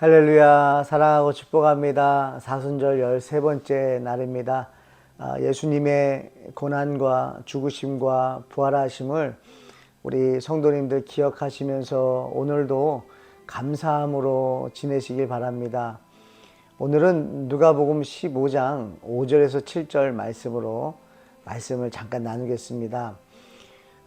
할렐루야 사랑하고 축복합니다. 사순절 13번째 날입니다. 아, 예수님의 고난과 죽으심과 부활하심을 우리 성도님들 기억하시면서 오늘도 감사함으로 지내시길 바랍니다. 오늘은 누가복음 15장 5절에서 7절 말씀으로 말씀을 잠깐 나누겠습니다.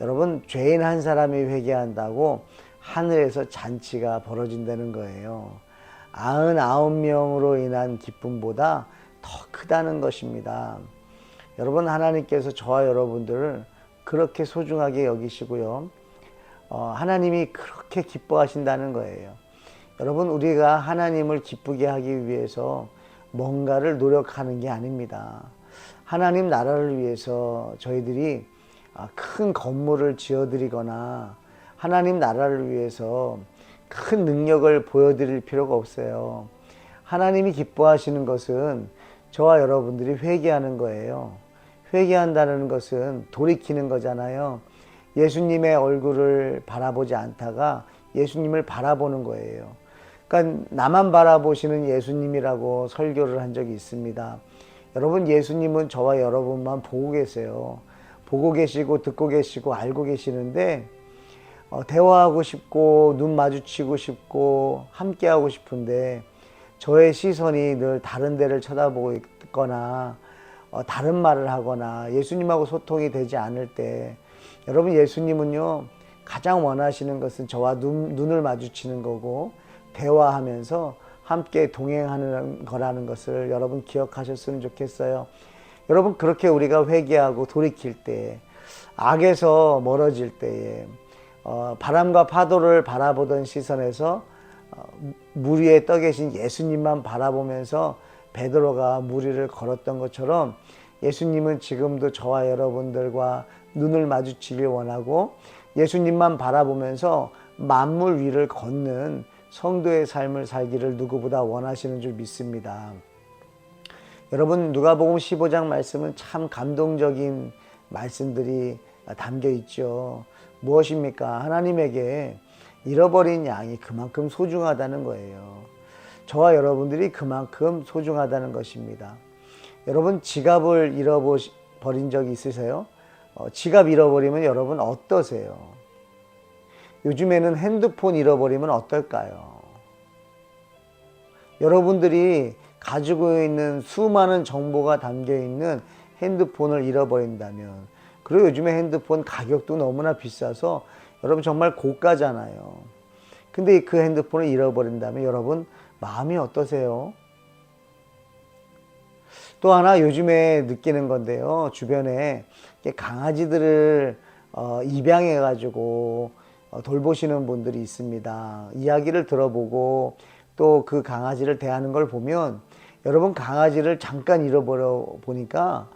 여러분 죄인 한 사람이 회개한다고 하늘에서 잔치가 벌어진다는 거예요. 아흔 아홉 명으로 인한 기쁨보다 더 크다는 것입니다. 여러분 하나님께서 저와 여러분들을 그렇게 소중하게 여기시고요. 어, 하나님이 그렇게 기뻐하신다는 거예요. 여러분 우리가 하나님을 기쁘게 하기 위해서 뭔가를 노력하는 게 아닙니다. 하나님 나라를 위해서 저희들이 아, 큰 건물을 지어드리거나 하나님 나라를 위해서 큰 능력을 보여드릴 필요가 없어요. 하나님이 기뻐하시는 것은 저와 여러분들이 회개하는 거예요. 회개한다는 것은 돌이키는 거잖아요. 예수님의 얼굴을 바라보지 않다가 예수님을 바라보는 거예요. 그러니까 나만 바라보시는 예수님이라고 설교를 한 적이 있습니다. 여러분 예수님은 저와 여러분만 보고 계세요. 보고 계시고 듣고 계시고 알고 계시는데 어, 대화하고 싶고 눈 마주치고 싶고 함께 하고 싶은데 저의 시선이 늘 다른 데를 쳐다보고 있거나 어, 다른 말을 하거나 예수님하고 소통이 되지 않을 때 여러분 예수님은요 가장 원하시는 것은 저와 눈, 눈을 마주치는 거고 대화하면서 함께 동행하는 거라는 것을 여러분 기억하셨으면 좋겠어요. 여러분 그렇게 우리가 회개하고 돌이킬 때 악에서 멀어질 때에 어, 바람과 파도를 바라보던 시선에서 어, 물 위에 떠 계신 예수님만 바라보면서 베드로가 물 위를 걸었던 것처럼 예수님은 지금도 저와 여러분들과 눈을 마주치길 원하고 예수님만 바라보면서 만물 위를 걷는 성도의 삶을 살기를 누구보다 원하시는 줄 믿습니다. 여러분 누가복음 15장 말씀은 참 감동적인 말씀들이 담겨 있죠. 무엇입니까? 하나님에게 잃어버린 양이 그만큼 소중하다는 거예요. 저와 여러분들이 그만큼 소중하다는 것입니다. 여러분 지갑을 잃어버린 적이 있으세요? 어, 지갑 잃어버리면 여러분 어떠세요? 요즘에는 핸드폰 잃어버리면 어떨까요? 여러분들이 가지고 있는 수많은 정보가 담겨 있는 핸드폰을 잃어버린다면 그리고 요즘에 핸드폰 가격도 너무나 비싸서 여러분 정말 고가잖아요. 근데 그 핸드폰을 잃어버린다면 여러분 마음이 어떠세요? 또 하나 요즘에 느끼는 건데요. 주변에 강아지들을 어, 입양해 가지고 어, 돌보시는 분들이 있습니다. 이야기를 들어보고 또 그 강아지를 대하는 걸 보면 여러분 강아지를 잠깐 잃어버려 보니까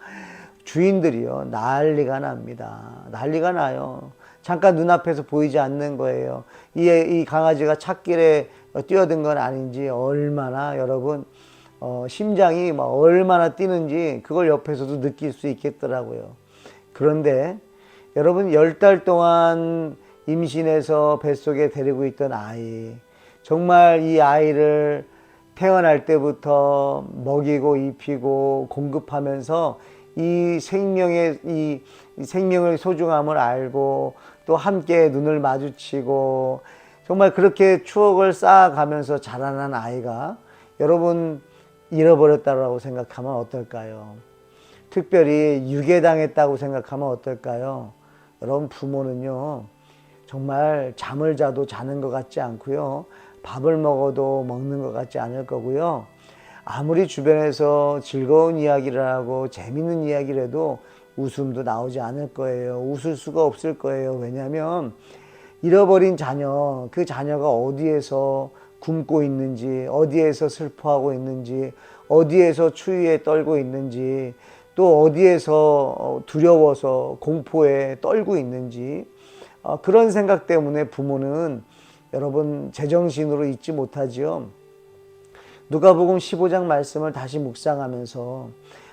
주인들이요 난리가 납니다. 난리가 나요. 잠깐 눈앞에서 보이지 않는 거예요. 이, 이 강아지가 찾길에 뛰어든 건 아닌지 얼마나 여러분 어, 심장이 막 얼마나 뛰는지 그걸 옆에서도 느낄 수 있겠더라고요. 그런데 여러분 열 달 동안 임신해서 뱃속에 데리고 있던 아이 정말 이 아이를 태어날 때부터 먹이고 입히고 공급하면서 이 생명의 이 생명의 소중함을 알고 또 함께 눈을 마주치고 정말 그렇게 추억을 쌓아가면서 자라난 아이가 여러분 잃어버렸다고 생각하면 어떨까요? 특별히 유괴당했다고 생각하면 어떨까요? 여러분 부모는요 정말 잠을 자도 자는 것 같지 않고요 밥을 먹어도 먹는 것 같지 않을 거고요. 아무리 주변에서 즐거운 이야기를 하고 재밌는 이야기를 해도 웃음도 나오지 않을 거예요. 웃을 수가 없을 거예요. 왜냐하면 잃어버린 자녀, 그 자녀가 어디에서 굶고 있는지, 어디에서 슬퍼하고 있는지, 어디에서 추위에 떨고 있는지, 또 어디에서 어, 두려워서 공포에 떨고 있는지, 어, 그런 생각 때문에 부모는 여러분 제정신으로 있지 못하지요. 누가복음 15장 말씀을 다시 묵상하면서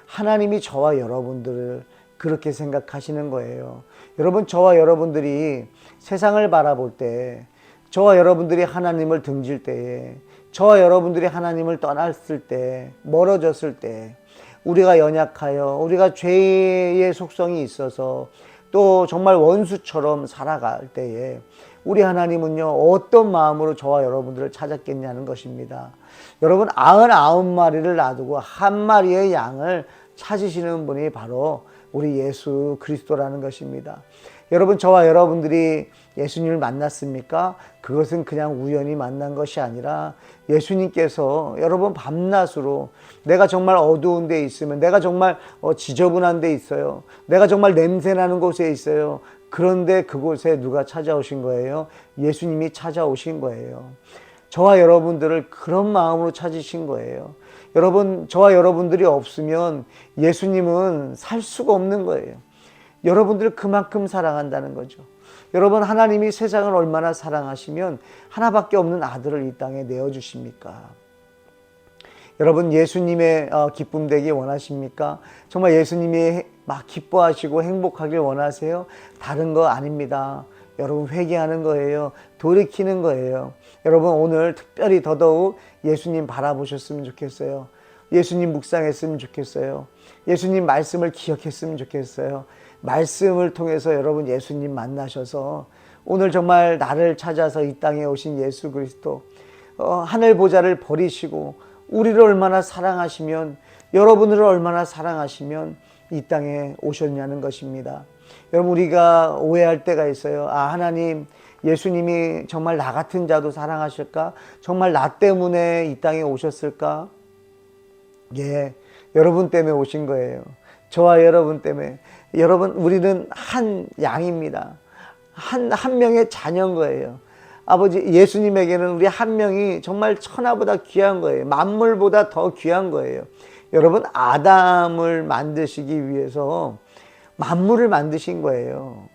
하나님이 저와 여러분들을 그렇게 생각하시는 거예요. 여러분 저와 여러분들이 세상을 바라볼 때 저와 여러분들이 하나님을 등질 때에 저와 여러분들이 하나님을 떠났을 때 멀어졌을 때 우리가 연약하여 우리가 죄의 속성이 있어서 또 정말 원수처럼 살아갈 때에 우리 하나님은요 어떤 마음으로 저와 여러분들을 찾았겠냐는 것입니다. 여러분 아흔아홉 마리를 놔두고 한 마리의 양을 찾으시는 분이 바로 우리 예수 그리스도라는 것입니다. 여러분 저와 여러분들이 예수님을 만났습니까? 그것은 그냥 우연히 만난 것이 아니라 예수님께서 여러분 밤낮으로 내가 정말 어두운 데 있으면 내가 정말 어, 지저분한 데 있어요. 내가 정말 냄새나는 곳에 있어요. 그런데 그곳에 누가 찾아오신 거예요? 예수님이 찾아오신 거예요. 저와 여러분들을 그런 마음으로 찾으신 거예요. 여러분, 저와 여러분들이 없으면 예수님은 살 수가 없는 거예요. 여러분들을 그만큼 사랑한다는 거죠. 여러분, 하나님이 세상을 얼마나 사랑하시면 하나밖에 없는 아들을 이 땅에 내어주십니까? 여러분, 예수님의 어, 기쁨 되기 원하십니까? 정말 예수님이 막 기뻐하시고 행복하길 원하세요? 다른 거 아닙니다. 여러분, 회개하는 거예요. 돌이키는 거예요. 여러분, 오늘 특별히 더더욱 예수님 바라보셨으면 좋겠어요. 예수님 묵상했으면 좋겠어요. 예수님 말씀을 기억했으면 좋겠어요. 말씀을 통해서 여러분 예수님 만나셔서 오늘 정말 나를 찾아서 이 땅에 오신 예수 그리스도 어, 하늘 보좌를 버리시고 우리를 얼마나 사랑하시면 여러분을 얼마나 사랑하시면 이 땅에 오셨냐는 것입니다. 여러분 우리가 오해할 때가 있어요. 아 하나님 예수님이 정말 나 같은 자도 사랑하실까? 정말 나 때문에 이 땅에 오셨을까? 예, 여러분 때문에 오신 거예요. 저와 여러분 때문에. 여러분, 우리는 한 양입니다. 한, 한 명의 자녀인 거예요. 아버지, 예수님에게는 우리 한 명이 정말 천하보다 귀한 거예요. 만물보다 더 귀한 거예요. 여러분, 아담을 만드시기 위해서 만물을 만드신 거예요.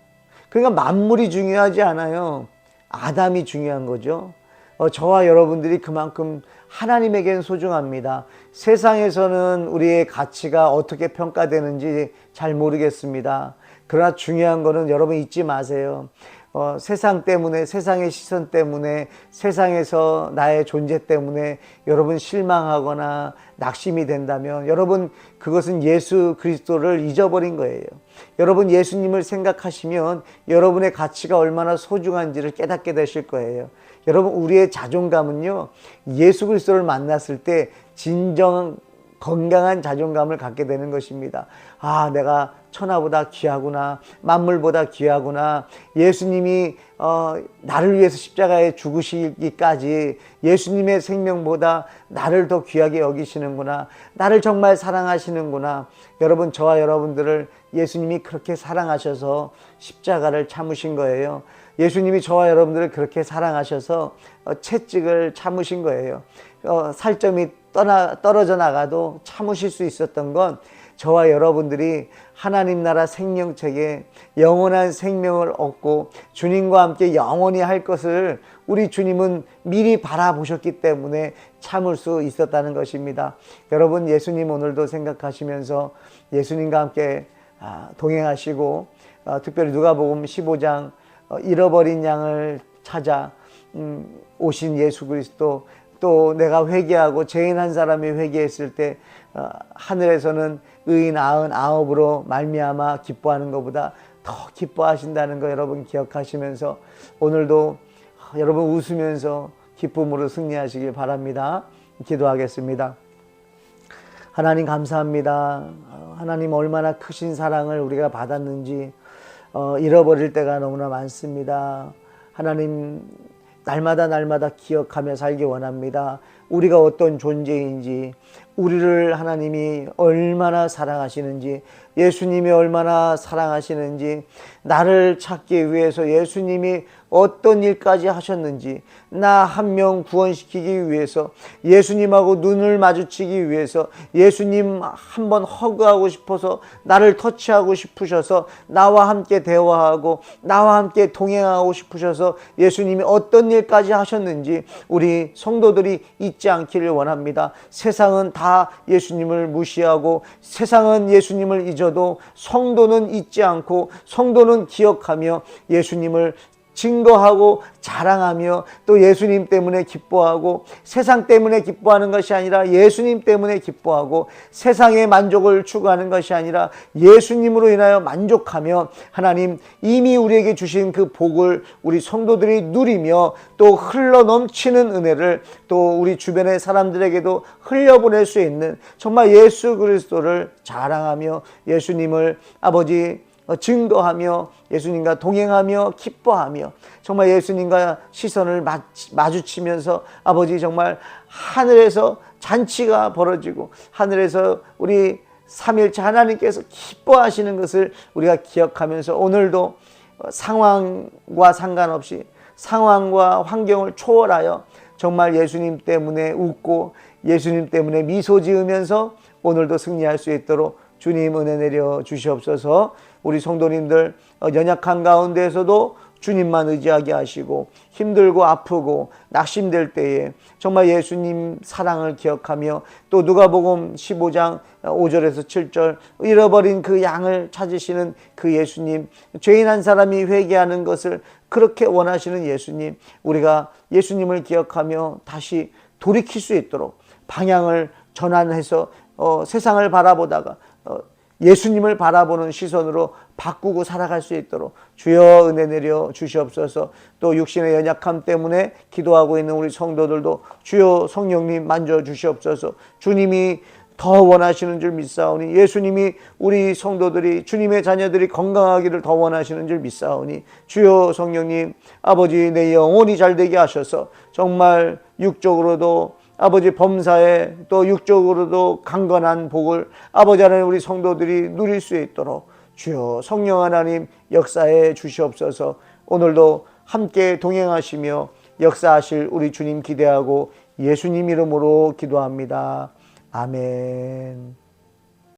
그러니까 만물이 중요하지 않아요. 아담이 중요한 거죠. 어, 저와 여러분들이 그만큼 하나님에겐 소중합니다. 세상에서는 우리의 가치가 어떻게 평가되는지 잘 모르겠습니다. 그러나 중요한 거는 여러분 잊지 마세요. 어, 세상 때문에, 세상의 시선 때문에, 세상에서 나의 존재 때문에 여러분 실망하거나 낙심이 된다면 여러분 그것은 예수 그리스도를 잊어버린 거예요. 여러분 예수님을 생각하시면 여러분의 가치가 얼마나 소중한지를 깨닫게 되실 거예요. 여러분 우리의 자존감은요 예수 그리스도를 만났을 때 진정 건강한 자존감을 갖게 되는 것입니다. 아, 내가 천하보다 귀하구나. 만물보다 귀하구나. 예수님이 어, 나를 위해서 십자가에 죽으시기까지 예수님의 생명보다 나를 더 귀하게 여기시는구나. 나를 정말 사랑하시는구나. 여러분, 저와 여러분들을 예수님이 그렇게 사랑하셔서 십자가를 참으신 거예요. 예수님이 저와 여러분들을 그렇게 사랑하셔서 어, 채찍을 참으신 거예요. 어, 살점이 떠나, 떨어져 나가도 참으실 수 있었던 건 저와 여러분들이 하나님 나라 생명책에 영원한 생명을 얻고 주님과 함께 영원히 할 것을 우리 주님은 미리 바라보셨기 때문에 참을 수 있었다는 것입니다. 여러분 예수님 오늘도 생각하시면서 예수님과 함께 아, 동행하시고 어, 특별히 누가복음 15장 어, 잃어버린 양을 찾아 음, 오신 예수 그리스도 또 내가 회개하고 죄인 한 사람이 회개했을 때 어, 하늘에서는 의인 아흔 아홉으로 말미암아 기뻐하는 것보다 더 기뻐하신다는 거 여러분 기억하시면서 오늘도 여러분 웃으면서 기쁨으로 승리하시길 바랍니다. 기도하겠습니다. 하나님 감사합니다. 어, 하나님 얼마나 크신 사랑을 우리가 받았는지 어, 잃어버릴 때가 너무나 많습니다. 하나님 날마다 날마다 기억하며 살기 원합니다. 우리가 어떤 존재인지, 우리를 하나님이 얼마나 사랑하시는지, 예수님이 얼마나 사랑하시는지, 나를 찾기 위해서 예수님이 어떤 일까지 하셨는지 나 한 명 구원시키기 위해서 예수님하고 눈을 마주치기 위해서 예수님 한번 허그하고 싶어서 나를 터치하고 싶으셔서 나와 함께 대화하고 나와 함께 동행하고 싶으셔서 예수님이 어떤 일까지 하셨는지 우리 성도들이 잊지 않기를 원합니다. 세상은 다 예수님을 무시하고 세상은 예수님을 잊어도 성도는 잊지 않고 성도는 기억하며 예수님을 증거하고 자랑하며 또 예수님 때문에 기뻐하고 세상 때문에 기뻐하는 것이 아니라 예수님 때문에 기뻐하고 세상의 만족을 추구하는 것이 아니라 예수님으로 인하여 만족하며 하나님 이미 우리에게 주신 그 복을 우리 성도들이 누리며 또 흘러 넘치는 은혜를 또 우리 주변의 사람들에게도 흘려보낼 수 있는 정말 예수 그리스도를 자랑하며 예수님을 아버지 어, 증거하며 예수님과 동행하며 기뻐하며 정말 예수님과 시선을 마- 마주치면서 아버지 정말 하늘에서 잔치가 벌어지고 하늘에서 우리 삼일째 하나님께서 기뻐하시는 것을 우리가 기억하면서 오늘도 어, 상황과 상관없이 상황과 환경을 초월하여 정말 예수님 때문에 웃고 예수님 때문에 미소 지으면서 오늘도 승리할 수 있도록 주님 은혜 내려 주시옵소서. 우리 성도님들 어, 연약한 가운데에서도 주님만 의지하게 하시고 힘들고 아프고 낙심될 때에 정말 예수님 사랑을 기억하며 또 누가복음 15장 5절에서 7절 잃어버린 그 양을 찾으시는 그 예수님 죄인 한 사람이 회개하는 것을 그렇게 원하시는 예수님 우리가 예수님을 기억하며 다시 돌이킬 수 있도록 방향을 전환해서 어, 세상을 바라보다가 어, 예수님을 바라보는 시선으로 바꾸고 살아갈 수 있도록 주여 은혜 내려 주시옵소서. 또 육신의 연약함 때문에 기도하고 있는 우리 성도들도 주여 성령님 만져 주시옵소서. 주님이 더 원하시는 줄 믿사오니 예수님이 우리 성도들이 주님의 자녀들이 건강하기를 더 원하시는 줄 믿사오니 주여 성령님 아버지 내 영혼이 잘 되게 하셔서 정말 육적으로도 아버지 범사에 또 육적으로도 강건한 복을 아버지 하나님 우리 성도들이 누릴 수 있도록 주여 성령 하나님 역사해 주시옵소서 오늘도 함께 동행하시며 역사하실 우리 주님 기대하고 예수님 이름으로 기도합니다. 아멘.